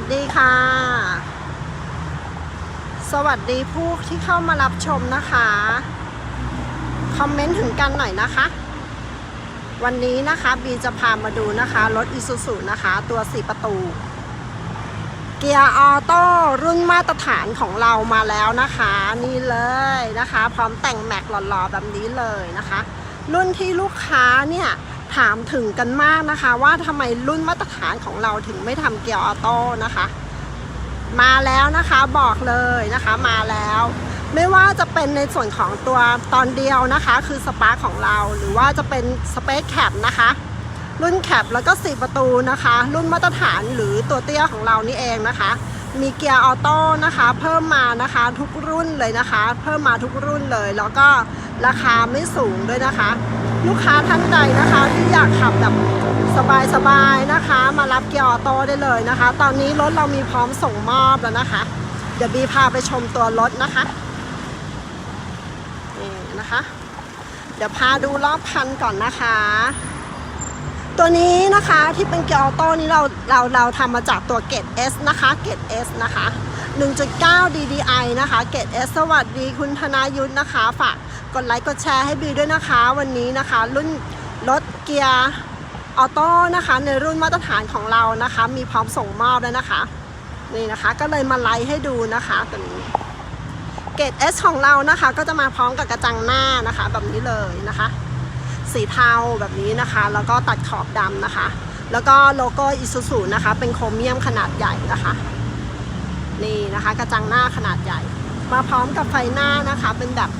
สดีค่ะ สวัสดีผู้ที่เข้ามารับชมนะคะ คอมเมนต์ถึงกันหน่อยนะคะ วันนี้นะคะบีจะพามาดูนะคะรถอีซูซูนะคะ ตัว4ประตู เกียร์ออโต้รุ่นมาตรฐานของเรามาแล้วนะคะ นี่เลยนะคะ พร้อมแต่งแม็กหล่อๆแบบนี้เลยนะคะ รุ่นที่ลูกค้าเนี่ย ถามถึงกันมากนะคะ ว่าทำไมรุ่นมาตรฐานของเราถึงไม่ทำเกียร์ออโต้นะคะ มาแล้วนะคะบอกเลยนะคะมาแล้ว ไม่ว่าจะเป็นในส่วนของตัวตอนเดียวนะคะ คือสปาร์ของเรา หรือว่าจะเป็นสเปซแคปนะคะ รุ่นแคปแล้วก็4ประตูนะคะ รุ่นมาตรฐานหรือตัวเตี้ยของเรานี่เองนะคะมีเกียร์ออโต้นะคะ เพิ่มมานะคะทุกรุ่นเลยนะคะ เพิ่มมาทุกรุ่นเลย แล้วก็ราคาไม่สูงด้วยนะคะ ลูกค้าท่านใดนะคะ ที่อยากขับแบบสบายๆนะคะ มารับเกียร์ออโต้ได้เลยนะคะ ตอนนี้รถเรามีพร้อมส่งมอบแล้วนะคะ เดี๋ยวบีพาไปชมตัวรถนะคะนี่นะคะ เดี๋ยวพาดูรอบคันก่อนนะคะ ตัวนี้นะคะที่เป็นเกียร์ออโต้นี้เราเราเราทำมาจากตัวเกต S นะคะเกต S นะคะ 1.9 DDI นะคะ เกต S สวัสดีคุณธนายุทธนะคะ ฝากกดไลค์กดแชร์ให้บีด้วยนะคะ วันนี้นะคะ รุ่นรถเกียร์ออโต้นะคะ ในรุ่นมาตรฐานของเรานะคะ มีพร้อมส่งมอบแล้วนะคะ นี่นะคะก็เลยมาไลฟ์ให้ดูนะคะตัวนี้เกต S ของเรานะคะ ก็จะมาพร้อมกับกระจังหน้านะคะ แบบนี้เลยนะคะ สีเทาแบบนี้นะคะ แล้วก็ตัดขอบดำนะคะ แล้วก็โลโก้อิซูซูนะคะ เป็นโครเมียมขนาดใหญ่นะคะ นี่นะคะกระจังหน้าขนาดใหญ่ มาพร้อมกับไฟหน้านะคะเป็นแบบ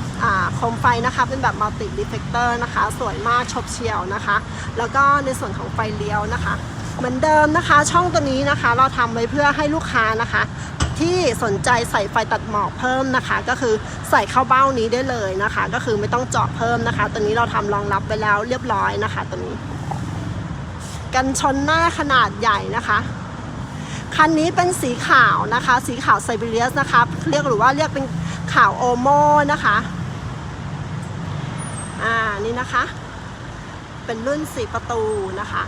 โคมไฟนะคะเป็นแบบมัลติรีเฟกเตอร์นะคะ สวยมากชบเชียวนะคะ แล้วก็ในส่วนของไฟเลี้ยวนะคะ เหมือนเดิมนะคะ ช่องตัวนี้นะคะ เราทำไว้เพื่อให้ลูกค้านะคะ ที่สนใจใส่ไฟตัดหมอกเพิ่มนะคะ ก็คือใส่เข้าเบ้านี้ได้เลยนะคะ ก็คือไม่ต้องเจาะเพิ่มนะคะ ตัวนี้เราทำรองรับไปแล้วเรียบร้อยนะคะ ตัวนี้ กันชนหน้าขนาดใหญ่นะคะ คันนี้เป็นสีขาวนะคะ สีขาวไซบีเรียสนะคะ เรียกหรือว่าเรียกเป็นขาวโอโมนะคะ อ่า นี่นะคะ เป็นรุ่นสีประตูนะคะ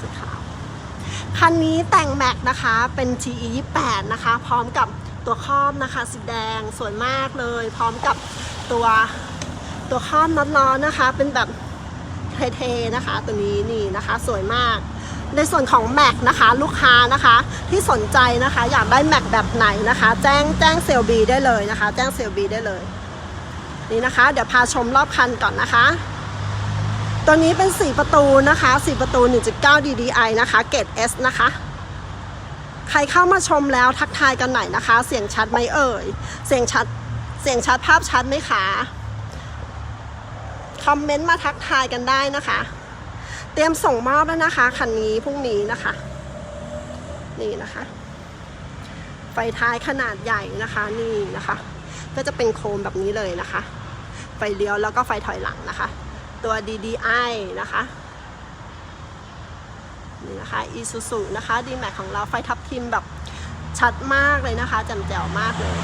สีขาว คันนี้แต่งแม็กนะคะ เป็น TE 28นะคะ พร้อมกับตัวครอบนะคะ สีแดงสวยมากเลย พร้อมกับตัวตัวครอบน็อตล้อนะคะ เป็นแบบเท่ๆนะคะ ตัวนี้นี่นะคะ สวยมาก ในส่วนของแม็กนะคะลูกค้านะคะที่สนใจนะคะอยากได้แม็กแบบไหนนะคะ แจ้งแจ้งเซลบีได้เลยนะคะ แจ้งเซลบีได้เลย นี่นะคะ เดี๋ยวพาชมรอบคันก่อนนะคะ ตัวนี้เป็น 4 ประตูนะคะ 4 ประตู 1.9 DDI นะคะเกรด S นะคะใครเข้ามาชมแล้วทักทายกันหน่อยนะคะ เสียงชัดไหมเอ่ย เสียงชัด เสียงชัดภาพชัดไหมคะ คอมเมนต์มาทักทายกันได้นะคะ ตรียมส่งมอบแล้วนะคะคันนี้พรุ่งนี้นะคะ นี่นะคะ ไฟท้ายขนาดใหญ่นะคะนี่นะคะ ก็จะเป็นโคมแบบนี้เลยนะคะ ไฟเลี้ยวแล้วก็ไฟถอยหลังนะคะ ตัว DDI นะคะนี่นะคะ Isuzu นะคะ D-Max ของเราไฟทับทิมแบบชัดมากเลยนะคะแจ่มแจ๋วมากเลย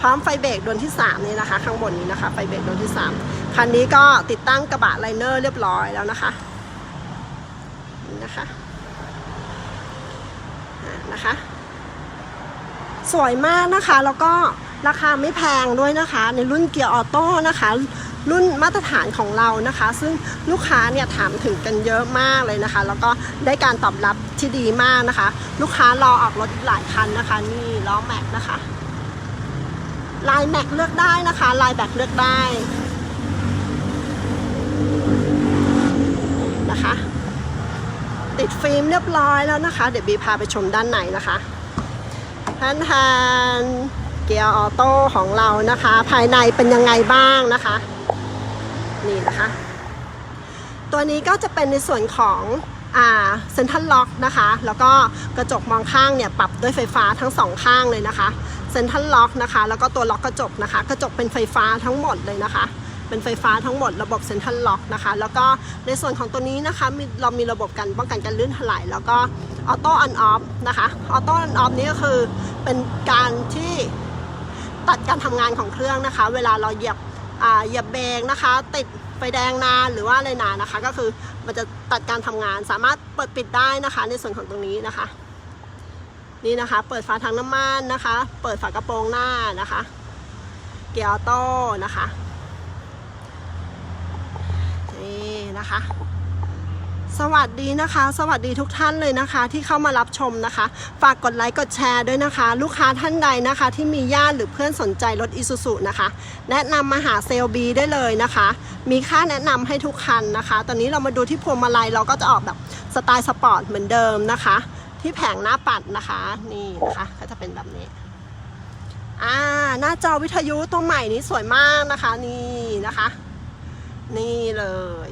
พร้อมไฟเบรกดวงที่ 3 นี่นะคะ ข้างบนนี้นะคะ ไฟเบรกดวงที่ 3 คันนี้ก็ติดตั้งกระบะไลเนอร์เรียบร้อยแล้วนะคะ นะคะนะคะ สวยมากนะคะแล้วก็ราคาไม่แพงด้วยนะคะ ในรุ่นเกียร์ออโต้นะคะ รุ่นมาตรฐานของเรานะคะ ซึ่งลูกค้าเนี่ยถามถึงกันเยอะมากเลยนะคะ แล้วก็ได้การตอบรับที่ดีมากนะคะ ลูกค้ารอออกรถหลายคันนะคะ นี่ล้อแม็กนะคะลายแม็กเลือกได้นะคะลายแบ็กเลือกได้นะคะ ติดฟิล์มเรียบร้อยแล้วนะคะ เดี๋ยวบีพาไปชมด้านในนะคะท่านทานเกียร์ออโต้ของเรานะคะ ภายในเป็นยังไงบ้างนะคะ นี่นะคะ ตัวนี้ก็จะเป็นในส่วนของเซ็นทรัลล็อกนะคะ แล้วก็กระจกมองข้างเนี่ยปรับด้วยไฟฟ้าทั้งสองข้างเลยนะคะเซ็นทรัลล็อกนะคะ แล้วก็ตัวล็อกกระจกนะคะ กระจกเป็นไฟฟ้าทั้งหมดเลยนะคะ เป็นไฟฟ้าทั้งหมดระบบเซ็นทรัลล็อกนะคะ แล้วก็ในส่วนของตัวนี้นะคะมีเรามีระบบการป้องกันการลื่นถลายแล้วก็ออโต้ออนออฟนะคะออโต้ออนออฟนี้ก็คือเป็นการที่ตัดการทำงานของเครื่องนะคะ เวลาเราเหยียบเหยียบเบรกนะคะ ติดไฟแดงนานหรือว่าอะไรนานนะคะ ก็คือมันจะตัดการทำงานสามารถเปิดปิดได้นะคะ ในส่วนของตรงนี้นะคะ นี่นะคะ เปิดฝาถังน้ำมันนะคะ เปิดฝากระโปรงหน้านะคะ เกียร์ออโต้นะคะ นี่นะคะ สวัสดีนะคะ สวัสดีทุกท่านเลยนะคะ ที่เข้ามารับชมนะคะ ฝากกดไลค์กดแชร์ด้วยนะคะ ลูกค้าท่านใดนะคะ ที่มีญาติหรือเพื่อนสนใจรถอีซูซุนะคะ แนะนำมาหาเซลบีได้เลยนะคะ มีค่าแนะนำให้ทุกคันนะคะ ตอนนี้เรามาดูที่พวงมาลัยเราก็จะออกแบบสไตล์สปอร์ตเหมือนเดิมนะคะ ที่แผงหน้าปัดนะคะ นี่นะคะก็จะเป็นแบบนี้อ่าหน้าจอวิทยุตัวใหม่นี้สวยมากนะคะนี่นะคะ นี่เลย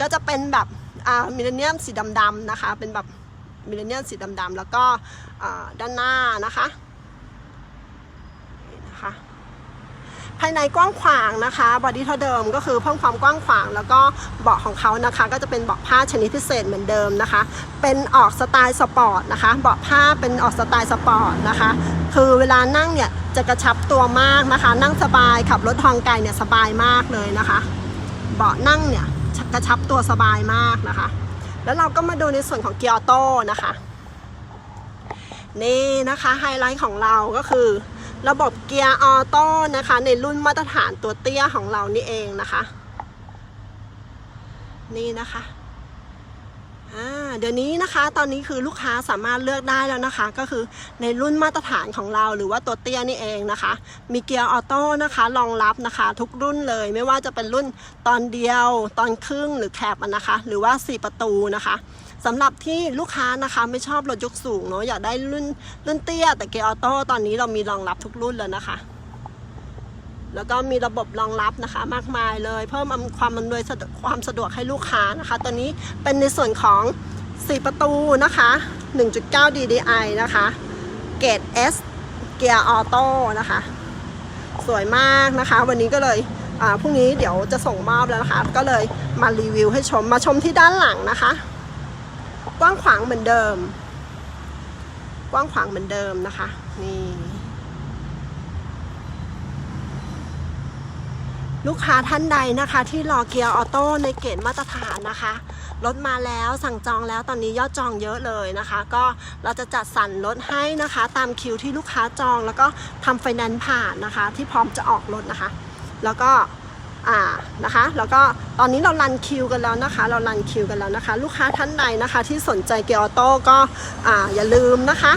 ก็จะเป็นแบบอ่ามิเลเนียมสีดำๆนะคะ เป็นแบบมิเลเนียมสีดำๆแล้วก็ด้านหน้านะคะนี่นะคะ ภายในกว้างขวางนะคะบอดี้เท่าเดิมก็คือเพิ่มความกว้างขวาง แล้วก็เบาะของเขานะคะ ก็จะเป็นเบาะผ้าชนิดพิเศษเหมือนเดิมนะคะ เป็นออกสไตล์สปอร์ตนะคะ เบาะผ้าเป็นออกสไตล์สปอร์ตนะคะ คือเวลานั่งเนี่ยจะกระชับตัวมากนะคะ นั่งสบายขับรถทองไกลเนี่ยสบายมากเลยนะคะ เบาะนั่งเนี่ยกระชับตัวสบายมากนะคะ แล้วเราก็มาดูในส่วนของเกียร์ออโต้นะคะ นี่นะคะไฮไลท์ของเราก็คือ ระบบเกียร์ออโต้นะคะ ในรุ่นมาตรฐานตัวเตี้ยของเรานี่เองนะคะ นี่นะคะเดี๋ยวนี้นะคะ ตอนนี้คือลูกค้าสามารถเลือกได้แล้วนะคะ ก็คือในรุ่นมาตรฐานของเราหรือว่าตัวเตี้ยนี่เองนะคะ มีเกียร์ออโต้นะคะรองรับนะคะ ทุกรุ่นเลย ไม่ว่าจะเป็นรุ่นตอนเดียว ตอนครึ่งหรือแคบนะคะ หรือว่า 4 ประตูนะคะ สำหรับที่ลูกค้านะคะไม่ชอบรถยกสูงเนาะอยากได้รุ่นรุ่นเตี้ย แต่เกียร์ออโต้ตอนนี้เรามีรองรับทุกรุ่นแล้วนะคะ แล้วก็มีระบบรองรับนะคะ มากมายเลย เพิ่มความอำนวยสะดวกความสะดวกให้ลูกค้านะคะ ตอนนี้เป็นในส่วนของ 4 ประตูนะคะ 1.9 DDI นะคะ เกรด S เกียร์ออโต้นะคะ สวยมากนะคะ วันนี้ก็เลยพรุ่งนี้เดี๋ยวจะส่งมอบแล้วนะคะ ก็เลยมารีวิวให้ชมมาชมที่ด้านหลังนะคะ กว้างขวางเหมือนเดิม กว้างขวางเหมือนเดิมนะคะ นี่ลูกค้าท่านใดนะคะที่รอเกียร์ออโต้ในเกณฑ์มาตรฐานนะคะรถมาแล้วสั่งจองแล้วตอนนี้ยอดจองเยอะเลยนะคะ ก็เราจะจัดสรรรถให้นะคะ ตามคิวที่ลูกค้าจองแล้วก็ทำไฟแนนซ์ผ่านนะคะ ที่พร้อมจะออกรถนะคะ แล้วก็ อ่านะคะ แล้วก็ตอนนี้เรารันคิวกันแล้วนะคะ เรารันคิวกันแล้วนะคะ ลูกค้าท่านใดนะคะที่สนใจเกียร์ออโต้ก็อ่าอย่าลืมนะคะ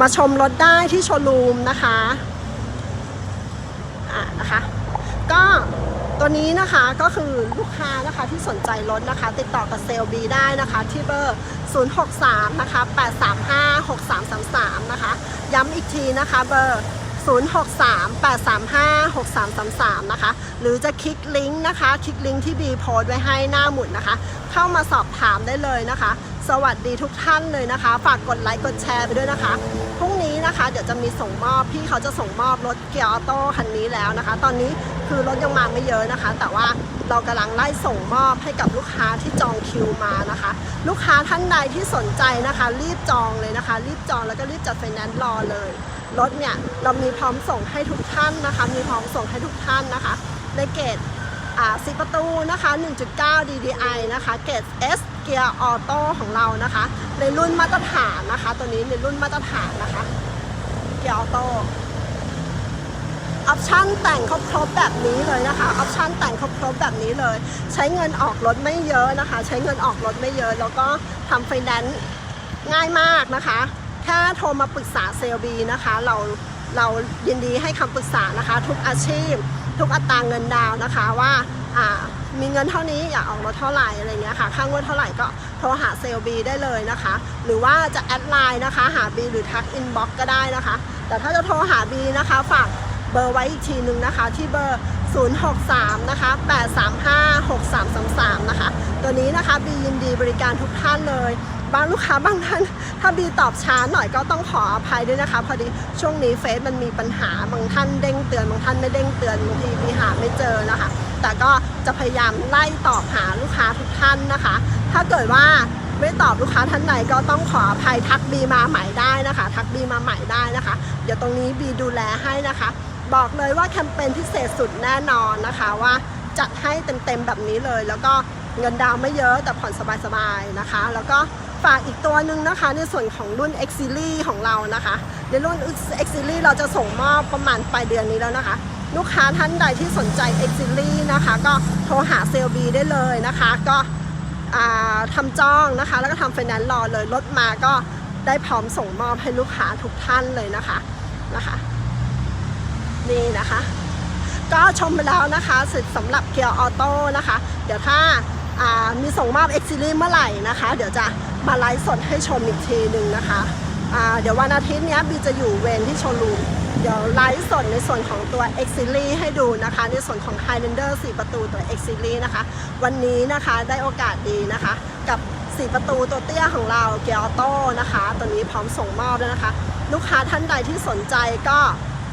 มาชมรถได้ที่โชว์รูมนะคะอ่านะคะก็ตัวนี้นะคะก็คือลูกค้านะคะที่สนใจรถนะคะ ติดต่อกับเซลบีได้นะคะที่เบอร์ 063 นะคะ 835 6333 นะคะ ย้ำอีกทีนะคะเบอร์ 063 835 6333 นะคะ หรือจะคลิกลิงก์นะคะ คลิกลิงก์ที่บีโพสต์ไว้ให้หน้าหมุดนะคะ เข้ามาสอบถามได้เลยนะคะ สวัสดีทุกท่านเลยนะคะ ฝากกดไลค์กดแชร์ไปด้วยนะคะ พรุ่งนี้นะคะ เดี๋ยวจะมีส่งมอบ พี่เขาจะส่งมอบรถเกียร์ออโต้คันนี้แล้วนะคะ ตอนนี้คือรถยังมาไม่เยอะนะคะ แต่ว่าเรากำลังไล่ส่งมอบให้กับลูกค้าที่จองคิวมานะคะ ลูกค้าท่านใดที่สนใจนะคะ รีบจองเลยนะคะ รีบจองแล้วก็รีบจัดไฟแนนซ์รอเลย รถเนี่ยเรามีพร้อมส่งให้ทุกท่านนะคะ มีพร้อมส่งให้ทุกท่านนะคะในเกรดอ่าสิประตูนะคะ 1.9 DDI นะคะเกรด S เกียร์ออโต้ของเรานะคะ ในรุ่นมาตรฐานนะคะ ตัวนี้ในรุ่นมาตรฐานนะคะ เกียร์ออโต้ออปชั่นแต่งครบแบบนี้เลยนะคะออปชั่นแต่งครบแบบนี้เลย ใช้เงินออกรถไม่เยอะนะคะ ใช้เงินออกรถไม่เยอะ แล้วก็ทำไฟแนนซ์ง่ายมากนะคะ แค่โทรมาปรึกษาเซลบีนะคะ เราเรายินดีให้คำปรึกษานะคะ ทุกอาชีพ ทุกอัตราเงินดาวนะคะว่าอ่ามีเงินเท่านี้อยากออกรถเท่าไหร่อะไรเงี้ยค่ะค่างวดเท่าไหร่ก็โทรหาเซลบีได้เลยนะคะ หรือว่าจะแอดไลน์นะคะ หาบีหรือทักอินบ็อกก็ได้นะคะ แต่ถ้าจะโทรหาบีนะคะฝากเบอร์ไว้อีกทีหนึ่งนะคะ ที่เบอร์ 063 นะคะ 835 6333 นะคะ ตัวนี้นะคะบียินดีบริการทุกท่านเลย บางลูกค้าบางท่านถ้าบีตอบช้าหน่อยก็ต้องขออภัยด้วยนะคะ พอดีช่วงนี้เฟซมันมีปัญหาบางท่านเด้งเตือนบางท่านไม่เด้งเตือนบางทีบีหาไม่เจอนะคะ แต่ก็จะพยายามไล่ตอบหาลูกค้าทุกท่านนะคะ ถ้าเกิดว่าไม่ตอบลูกค้าท่านไหนก็ต้องขออภัยทักบีมาใหม่ได้นะคะ ทักบีมาใหม่ได้นะคะ เดี๋ยวตรงนี้บีดูแลให้นะคะ บอกเลยว่าแคมเปญพิเศษสุดแน่นอนนะคะว่าจัดให้เต็มๆแบบนี้เลย แล้วก็เงินดาวไม่เยอะแต่ผ่อนสบายๆนะคะ แล้วก็ ฝากอีกตัวหนึ่งนะคะในส่วนของรุ่น X Series ของเรานะคะ ในรุ่น X Series เราจะส่งมอบประมาณปลายเดือนนี้แล้วนะคะ ลูกค้าท่านใดที่สนใจ X Series นะคะ ก็โทรหาเซลบีได้เลยนะคะ ก็ทำจองนะคะ แล้วก็ทำไฟแนนซ์รอเลยรถมาก็ได้พร้อมส่งมอบให้ลูกค้าทุกท่านเลยนะคะนะคะ นี่นะคะ ก็ชมไปแล้วนะคะสร็จสำหรับเกียร์ออโต้นะคะ เดี๋ยวถ้า มีส่งมอบ X Series เมื่อไหร่นะคะ เดี๋ยวจะมาไลฟ์สดให้ชมอีกทีหนึ่งนะคะเดี๋ยววันอาทิตย์นี้บีจะอยู่เวรที่โชว์รูมเดี๋ยวไลฟ์สดในส่วนของตัว X Series ให้ดูนะคะ ในส่วนของ Highlander 4 ประตูตัว X Series นะคะ วันนี้นะคะได้โอกาสดีนะคะ กับ 4 ประตูตัวเตี้ยของเราเกียร์ออโต้นะคะ ตัวนี้พร้อมส่งมอบแล้วนะคะ ลูกค้าท่านใดที่สนใจก็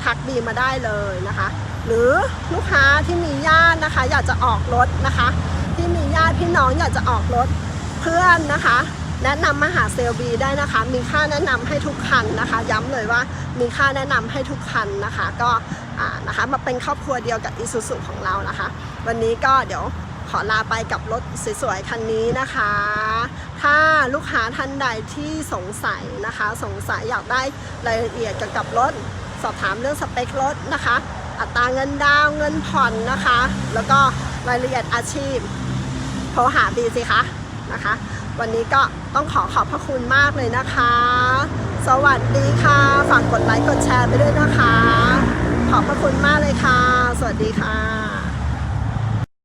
ทักบีมาได้เลยนะคะ หรือลูกค้าที่มีญาตินะคะ อยากจะออกรถนะคะ ที่มีญาติพี่น้องอยากจะออกรถเพื่อนนะคะ แนะนำมาหาเซลบีได้นะคะ มีค่าแนะนำให้ทุกคันนะคะ ย้ำเลยว่ามีค่าแนะนำให้ทุกคันนะคะ ก็นะคะมาเป็นครอบครัวเดียวกับอีซูซูของเรานะคะ วันนี้ก็เดี๋ยวขอลาไปกับรถสวยๆคันนี้นะคะ ถ้าลูกค้าท่านใดที่สงสัยนะคะ สงสัยอยากได้รายละเอียดเกี่ยวกับรถ สอบถามเรื่องสเปครถนะคะ อัตราเงินดาวเงินผ่อนนะคะ แล้วก็รายละเอียดอาชีพ โทรหาบีสิคะนะคะ วันนี้ก็ต้องขอขอบพระคุณมากเลยนะคะ สวัสดีค่ะฝากกดไลค์กดแชร์ไปด้วยนะคะ ขอบพระคุณมากเลยค่ะ สวัสดีค่ะ